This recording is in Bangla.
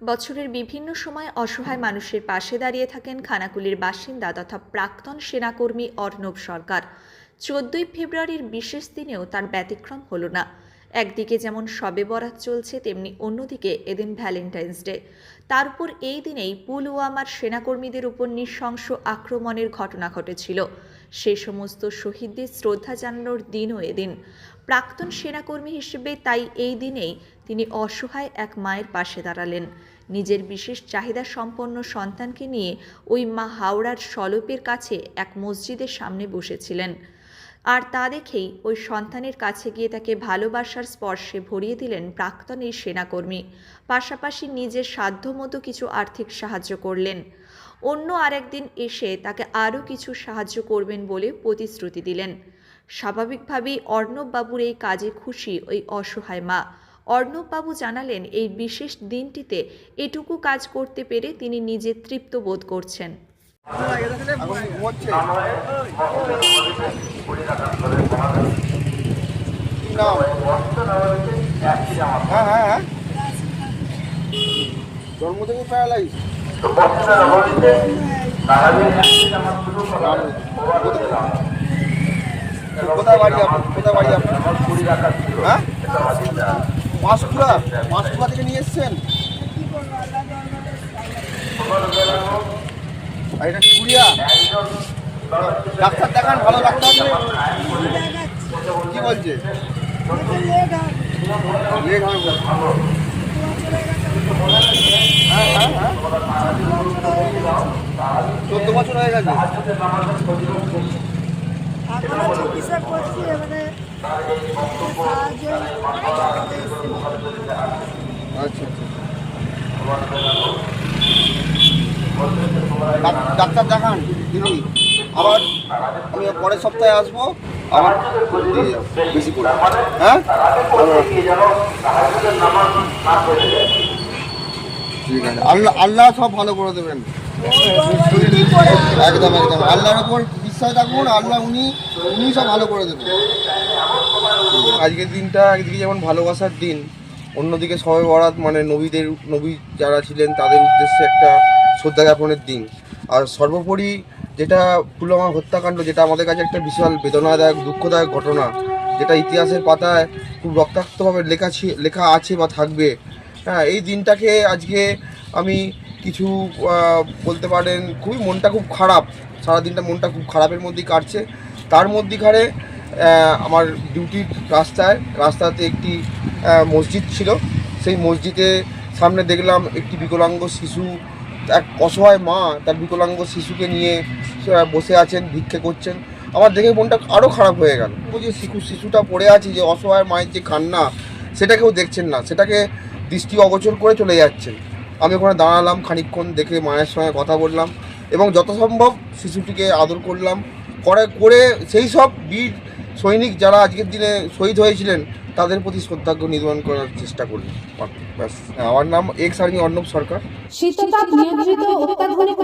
বছরের বিভিন্ন সময় অসহায় মানুষের পাশে দাঁড়িয়ে থাকেন খানাকুলির বাসিন্দা তথা প্রাক্তন সেনাকর্মী অর্ণব সরকার। চোদ্দই ফেব্রুয়ারির বিশেষ দিনেও তার ব্যতিক্রম হলো না। একদিকে যেমন সবে বরাত চলছে, তেমনি অন্যদিকে এদিন ভ্যালেন্টাইন্স ডে। তার উপর এই দিনেই পুলওয়ামার সেনাকর্মীদের উপর নৃশংস আক্রমণের ঘটনা ঘটেছিল। সে সমস্ত শহীদদের শ্রদ্ধা জানানোর দিনও এদিন। প্রাক্তন সেনাকর্মী হিসেবে তাই এই দিনেই তিনি অসহায় এক মায়ের পাশে দাঁড়ালেন। নিজের বিশেষ চাহিদা সম্পন্ন সন্তানকে নিয়ে ওই মা হাওড়ার সলপের কাছে এক মসজিদের সামনে বসেছিলেন। আর তা দেখেই ওই সন্তানের কাছে গিয়ে তাকে ভালোবাসার স্পর্শে ভরিয়ে দিলেন প্রাক্তন এই সেনাকর্মী। পাশাপাশি নিজের সাধ্যমতো কিছু আর্থিক সাহায্য করলেন। অন্য আরেকদিন এসে তাকে আরও কিছু সাহায্য করবেন বলে প্রতিশ্রুতি দিলেন। স্বাভাবিকভাবেই অর্ণববাবুর এই কাজে খুশি ওই অসহায় মা। অর্ণববাবু জানালেন, এই বিশেষ দিনটিতে এটুকু কাজ করতে পেরে তিনি নিজে তৃপ্ত বোধ করছেন। এখন ঘুমোচ্ছে কি হ্যাঁ জন্ম থেকে প্যারালাইজ কোথায় বাড়ি আপনার কোথায় বাড়ি আপনার হ্যাঁ পাঁশকুড়া পাঁশকুড়া থেকে নিয়ে এসছেন এটা কুড়িয়া ডাক্তার দেখান ভালো ডাক্তার কি বলছে লেট হবে চোদ্দ বছর হয়ে গেছে। এখনও চিকিৎসা করছি এবারে আচ্ছা আচ্ছা। ডাক্তার দেখান দিদি। আবার আমি পরের সপ্তাহে আসব। আবার বেশি করে। হ্যাঁ? ঠিক আছে আল্লাহ আল্লাহ সব ভালো করে দেবেন। একদম একদম। আল্লাহর উপর বিশ্বাস রাখুন, আল্লাহ উনি উনি সব ভালো করে দেবেন। আজকের দিনটা একদিকে যেমন ভালোবাসার দিন, অন্যদিকে সবে বরাত মানে নবীদের, নবী যারা ছিলেন তাদের উদ্দেশ্যে একটা শ্রদ্ধা জ্ঞাপনের দিন। আর সর্বোপরি যেটা পুলওয়ামা হত্যাকাণ্ড, যেটা আমাদের কাছে একটা বিশাল বেদনাদায়ক, দুঃখদায়ক ঘটনা, যেটা ইতিহাসের পাতায় খুব রক্তাক্তভাবে লেখা লেখা আছে বা থাকবে হ্যাঁ এই দিনটাকে আজকে আমি কিছু বলতে পারেন, খুবই মনটা খুব খারাপ। সারাদিনটা মনটা খুব খারাপের মধ্যেই কাটছে। তার মধ্যিখানে আমার ডিউটির রাস্তায়, রাস্তাতে একটি মসজিদ ছিল। সেই মসজিদে সামনে দেখলাম একটি বিকলাঙ্গ শিশু, এক অসহায় মা, তার বিকলাঙ্গ শিশুকে নিয়ে বসে আছেন, ভিক্ষে করছেন। আমার দেখে মনটা আরও খারাপ হয়ে গেল। যে শিশু, শিশুটা পড়ে আছে, যে অসহায় মায়ের যে কান্না, সেটাকেও দেখছেন না। সেটাকে দৃষ্টি অগোচর করে চলে যাচ্ছে। আমি ওখানে দাঁড়ালাম খানিক্ষণ দেখে মায়ের সঙ্গে কথা বললাম এবং যত সম্ভব শিশুটিকে আদর করলাম। করে করে সেই সব বীর সৈনিক যারা আজকের দিনে শহীদ হয়েছিলেন তাদের প্রতি শ্রদ্ধাজ্ঞ নির্মাণ করার চেষ্টা করলাম। হ্যাঁ, আমার নাম ex army Arnab Sarkar.